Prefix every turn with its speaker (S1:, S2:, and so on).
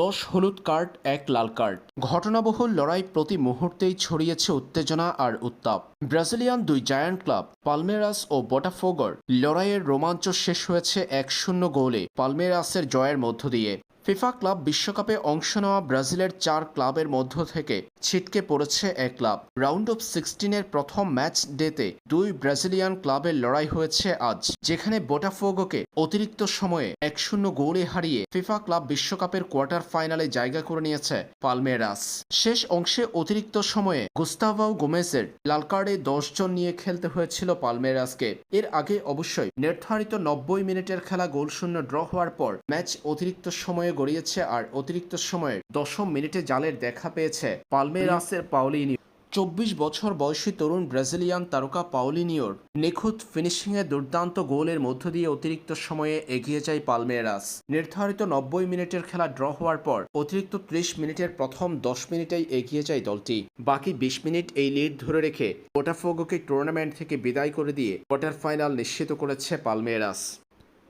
S1: দশ হলুদ কার্ড, এক লাল কার্ড। ঘটনাবহুল লড়াই প্রতি মুহূর্তেই ছড়িয়েছে উত্তেজনা আর উত্তাপ। ব্রাজিলিয়ান দুই জায়ান্ট ক্লাব, পালমেরাস ও বোটাফোগর, লড়াইয়ের রোমাঞ্চ শেষ হয়েছে এক শূন্য গোলে, পালমেরাসের জয়ের মধ্য দিয়ে। ফিফা ক্লাব বিশ্বকাপে অংশ নেওয়া ব্রাজিলের চার ক্লাবের মধ্য থেকে ছিটকে পড়েছে এক ক্লাব। রাউন্ড অফ সিক্সটিনের প্রথম ম্যাচ ডেতে দুই ব্রাজিলিয়ান ক্লাবের লড়াই হয়েছে আজ, যেখানে বোটাফোগোকে অতিরিক্ত সময়ে এক শূন্য গোলে হারিয়ে ফিফা ক্লাব বিশ্বকাপের কোয়ার্টার ফাইনালে জায়গা করে নিয়েছে পালমেরাস। শেষ অংশে অতিরিক্ত সময়ে গুস্তাভাও গোমেজের লাল কার্ডে দশজন নিয়ে খেলতে হয়েছিল পালমেরাসকে। এর আগে অবশ্যই নির্ধারিত নব্বই মিনিটের খেলা গোলশূন্য ড্র হওয়ার পর ম্যাচ অতিরিক্ত সময়ে গড়িয়েছে আর অতিরিক্ত সময়ের দশম মিনিটে জালের দেখা পেয়েছে পালমেরাসের পাওলিনি। চব্বিশ বছর বয়সী তরুণ ব্রাজিলিয়ান তারকা পাওলিনিওর নিখুঁত ফিনিশিংয়ে দুর্দান্ত গোলের মধ্য দিয়ে অতিরিক্ত সময়ে এগিয়ে যায় পালমেরাস। নির্ধারিত নব্বই মিনিটের খেলা ড্র হওয়ার পর অতিরিক্ত ত্রিশ মিনিটের প্রথম দশ মিনিটেই এগিয়ে যায় দলটি। বাকি বিশ মিনিট এই লিড ধরে রেখে বোটাফোগোকে টুর্নামেন্ট থেকে বিদায় করে দিয়ে কোয়ার্টার ফাইনাল নিশ্চিত করেছে পালমেরাস।